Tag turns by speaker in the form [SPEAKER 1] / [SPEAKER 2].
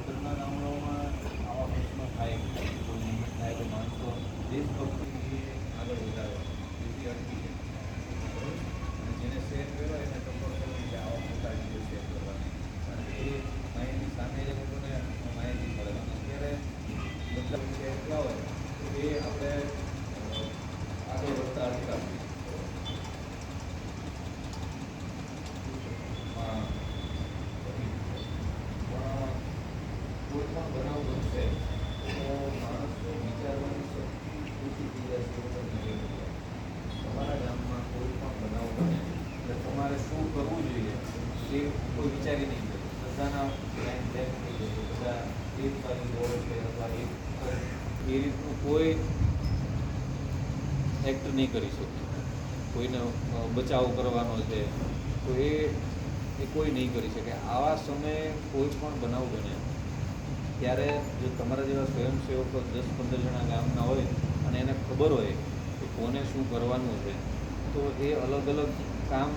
[SPEAKER 1] ઉત્તરના ગામડાઓમાં આવા પ્રશ્નો થાય તો થાય તો માણસો દેશભક્તિ આગળ વધારે જેથી અટકી જાય અને જેને શેર કર્યો એને ટકોર કે આવા મોટા વીડિયો શેર કરવાની. કારણ કે માહિતી સામે જે લોકોને માહિતી મળે. અત્યારે મતલબ શેર થયા હોય તો એ આપણે બનાવ બનશે તો માણસને વિચારવાની શક્તિ તમારા ગામમાં કોઈ પણ બનાવ બને એટલે તમારે શું કરવું જોઈએ એ કોઈ વિચારી નહીં કરે બધાના છે અથવા એક એ રીતનું કોઈ એક્ટ નહીં કરી શકતું કોઈનો બચાવ કરવાનો છે તો એ કોઈ નહીં કરી શકે આવા સમયે કોઈ પણ બનાવ બને. ત્યારે જો તમારા જેવા સ્વયંસેવકો દસ પંદર જણા ગામના હોય અને એને ખબર હોય કે કોને શું કરવાનું છે, તો એ અલગ અલગ કામ